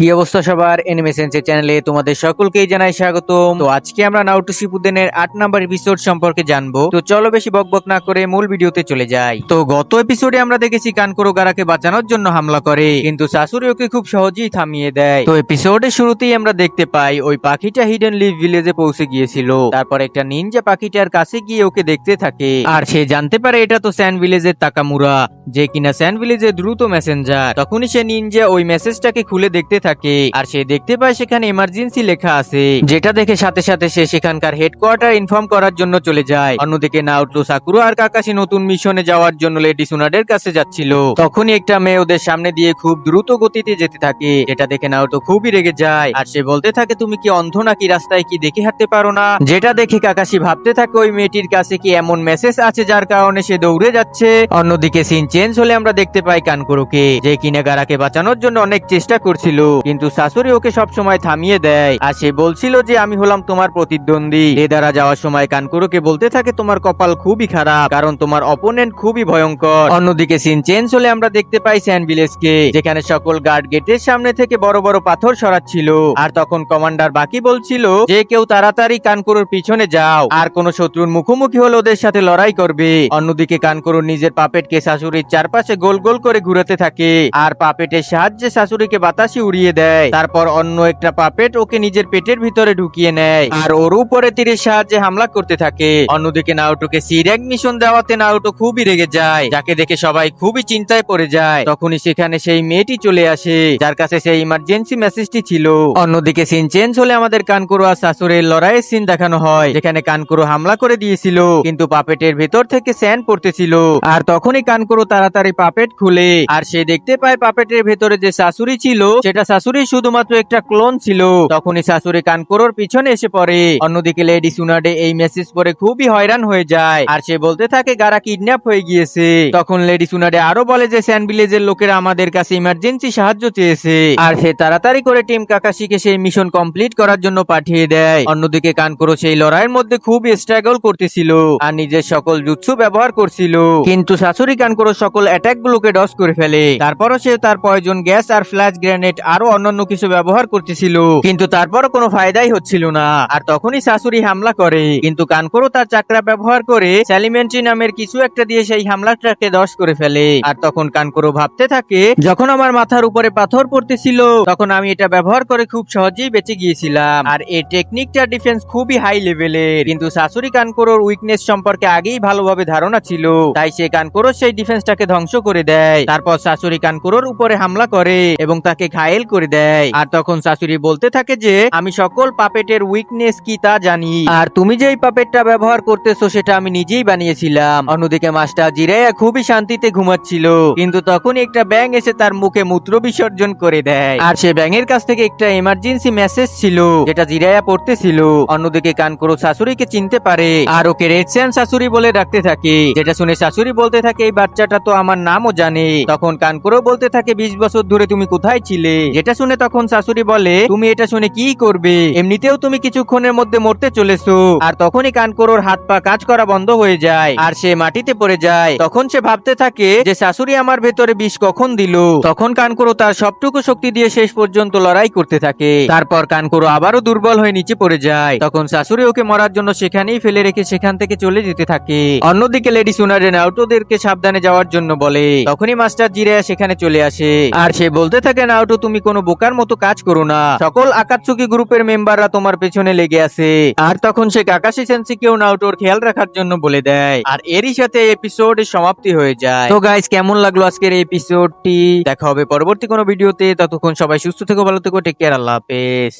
কি অবস্থা সবার? এনিমেশনসের চ্যানেলে তোমাদের সকলকেই জানাই স্বাগতম। তো আজকে আমরা নাউটু শিপুদেনের আট নাম্বার এপিসোড সম্পর্কে জানব। তো চলো বেশি বকবক না করে মূল ভিডিওতে চলে যাই। তো গত এপিসোডে আমরা দেখেছি কানকোরো গারাকে বাঁচানোর জন্য হামলা করে, কিন্তু শাশুড়ি ওকে খুব সহজেই থামিয়ে দেয়। তো এপিসোডের শুরুতেই আমরা দেখতে পাই, ওই পাখিটা হিডেন লিভ ভিলেজে পৌঁছে গিয়েছিল। তারপর একটা নিনজা পাখিটার কাছে গিয়ে ওকে দেখতে থাকে। আর সে জানতে পারে এটা তো স্যান ভিলেজের তাকামুরা যে কিনা স্যান ভিলেজের দ্রুত মেসেঞ্জার তখনই সে নিনজা ওই মেসেজটাকে খুলে দেখতে থাকে। আর সে দেখতে পায় সেখানে এমার্জেন্সি লেখা আছে। যেটা দেখে সাথে সাথে সে সেখানকার হেডকোয়ার্টার ইনফর্ম করার জন্য চলে যায়। অন্যদিকে নাউটো, সাকুরো আর কাকাশি নতুন মিশনে যাওয়ার জন্য লেডি সুনাডের কাছে যাচ্ছিল। তখনই একটা মেয়ে ওদের সামনে দিয়ে খুব দ্রুত গতিতে যেতে থাকে। যেটা দেখে নাউটো খুবই রেগে যায়। আর সে বলতে থাকে, তুমি কি অন্ধ নাকি? রাস্তায় কি দেখে হাঁটতে পারো না? যেটা দেখে কাকাশি ভাবতে থাকে, ওই মেয়েটির কাছে কি এমন মেসেজ আছে যার কারণে সে দৌড়ে যাচ্ছে? অন্যদিকে সিন চেঞ্জ হলে আমরা দেখতে পাই কানকুরোকে, যে কিনা গারাকে বাঁচানোর জন্য অনেক চেষ্টা করছিল। কিন্তু শাশুড়ি ওকে সব সময় থামিয়ে দেয়। আর সে বলছিল যে, আমি হলাম তোমার প্রতিদ্বন্দ্বী। এ দ্বারা যাওয়ার সময় কানকুরোকে বলতে থাকে, তোমার কপাল খুবই খারাপ, কারণ তোমার অপোনেন্ট খুবই ভয়ঙ্কর। অন্যদিকে সিন চেঞ্জ হলে আমরা দেখতে পাই স্যান ভিলেজকে, যেখানে সকল গার্ড গেটের সামনে থেকে বড় বড় পাথর সরাচ্ছিল। আর তখন কমান্ডার বাকি বলছিল যে, কেউ তাড়াতাড়ি কানকুরোর পিছনে যাও, আর কোন শত্রুর মুখোমুখি হলে ওদের সাথে লড়াই করবে। অন্যদিকে কানকুরো নিজের পাপেটকে শাশুড়ির চারপাশে গোল গোল করে ঘুরাতে থাকে। আর পাপেটের সাহায্যে শাশুড়িকে বাতাসে উড়িয়ে দেয়। তারপর অন্য একটা পাপেট ওকে নিজের পেটের ভিতরে ঢুকিয়ে নেয়। আর ওর উপরে তীরের সাহায্যে হামলা করতে থাকে। অন্যদিকে নাউটোকে সিরেক মিশন দেওয়াতে নাউটো খুবই রেগে যায়, যাকে দেখে সবাই খুবই চিন্তায় পড়ে যায়। তখনই সেখানে সেই মেয়েটি চলে আসে, যার কাছে সেই ইমার্জেন্সি মেসেজটি ছিল। অন্যদিকে সিন চেঞ্জ হলে আমাদের কানকুরো আর শাশুড়ির লড়াইয়ের সিন দেখানো হয়, যেখানে কানকুরো হামলা করে দিয়েছিল, কিন্তু পাপেটের ভেতর থেকে স্যান্ড পড়তেছিল। আর তখনই কানকুরো তাড়াতাড়ি পাপেট খুলে, আর সে দেখতে পায় পাপেটের ভেতরে যে শাশুড়ি ছিল, সেটা শাশুড়ি শুধুমাত্র একটা ক্লোন ছিল। তখনই শাশুড়ি কানকুরোর পিছনে এসে পড়ে। অন্যদিকে লেডি সুনাডে এই মেসেজ পরে খুবই হয়রান হয়ে যায়। আর সে বলতে থাকে গারা কিডন্যাপ হয়ে গিয়েছে। তখন লেডি সুনাডে আরও বলে যে স্যান ভিলেজের লোকেরা আমাদের কাছে ইমার্জেন্সি সাহায্য চেয়েছে। আর সে তাড়াতাড়ি করে টিম কাকাশিকে সেই মিশন কমপ্লিট করার জন্য পাঠিয়ে দেয়। অন্যদিকে কানকুরো সেই লড়াইয়ের মধ্যে খুব স্ট্রাগল করতেছিল আর নিজের সকল জুৎসু ব্যবহার করছিল। কিন্তু শাশুড়ি কানকুরো সকল অ্যাটাক গুলোকে ডস করে ফেলে। তারপরও সে তার প্রয়োজন গ্যাস আর ফ্ল্যাশ গ্রেনেড আরও অন্যান্য কিছু ব্যবহার করতেছিল। কিন্তু তারপরও কোনো ফায়দাই হচ্ছিল না। আর তখনই শাশুড়ি হামলা করে। কিন্তু কানকুরো তার চাকরা ব্যবহার করে স্যালিমেন্ট্রি নামের কিছু একটা দিয়ে সেই হামলাটাকে দশ করে ফেলে। আর তখন কানকুরো ভাবতে থাকে, যখন আমার মাথার উপরে পাথর পড়তেছিল, তখন আমি এটা ব্যবহার করে খুব সহজেই বেঁচে গিয়েছিলাম। আর এই টেকনিকটা ডিফেন্স খুবই হাই লেভেলের কিন্তু শাশুড়ি কানকুরোর উইকনেস সম্পর্কে আগেই ভালোভাবে ধারণা ছিল। তাই সে কানকুরো সেই ডিফেন্সটাকে ধ্বংস করে দেয়। তারপর শাশুড়ি কানকুরোর উপরে হামলা করে এবং তাকে ঘায়েল করে দেয়। আর তখন শাশুড়ি বলতে থাকে যে, আমি সকল পাপেটের উইকনেস কি তা জানি। আর তুমি যে এই পাপেটটা ব্যবহার করতেছো, সেটা আমি নিজেই বানিয়েছিলাম। অন্যদিকে মাস্টার জিরাইয়া খুবই শান্তিতে ঘুমাচ্ছিল। কিন্তু তখনই একটা ব্যাং এসে তার মুখে মূত্র বিসর্জন করে দেয়। আর সে ব্যাঙের কাছ থেকে একটা ইমার্জেন্সি মেসেজ ছিল, যেটা জিরাইয়া পড়তেছিল। অন্যদিকে কানকুরো শাশুড়িকে চিনতে পারে। আর ওকে রেডসিয়ান শাশুড়ি বলে ডাকতে থাকে। যেটা শুনে শাশুড়ি বলতে থাকে, এই বাচ্চাটা তো আমার নামও জানে। তখন কানকুরো বলতে থাকে, বিশ বছর ধরে তুমি কোথায় ছিলে? যেটা শুনে তখন শাশুড়ি বলে, তুমি এটা শুনে কি করবে? এমনিতেও তুমি কিছুক্ষণের মধ্যে মরতে চলেছো। আর তখনই কানকুরোর হাত পা কাজ করা বন্ধ হয়ে যায়, আর সে মাটিতে পড়ে যায়। তখন সে ভাবতে থাকে যে, শাশুড়ি আমার ভেতরে বিষ কখন দিল? তখন কানকুরো তার সবটুকু শক্তি দিয়ে শেষ পর্যন্ত লড়াই করতে থাকে। তারপর কানকুরো আবারও দুর্বল হয়ে নিচে পড়ে যায়। তখন শাশুড়ি ওকে মরার জন্য সেখানেই ফেলে রেখে সেখান থেকে চলে যেতে থাকে। অন্যদিকে লেডি সুনারে নাউটোদেরকে সাবধানে যাওয়ার জন্য বলে, তখনই মাস্টার জিরায়া সেখানে চলে আসে। আর সে বলতে থাকে নাউটো তুমি কোনো বোকার মতো কাজ করো না। সকল আকাশুকি গ্রুপের মেম্বাররা তোমার পেছনে লেগে আছে। আর তখন সে কাকাশি সেন্সিকেও নাউটোর খেয়াল রাখার জন্য বলে দেয়। আর এরই সাথে এপিসোড সমাপ্তি হয়ে যায়। তো গাইস কেমন লাগল আজকের এপিসোডটি দেখা হবে পরবর্তী কোনো ভিডিওতে ততক্ষণ সবাই সুস্থ থেকো, ভালো থেকো টেক কেয়ার আল্লাহ হাফেজ।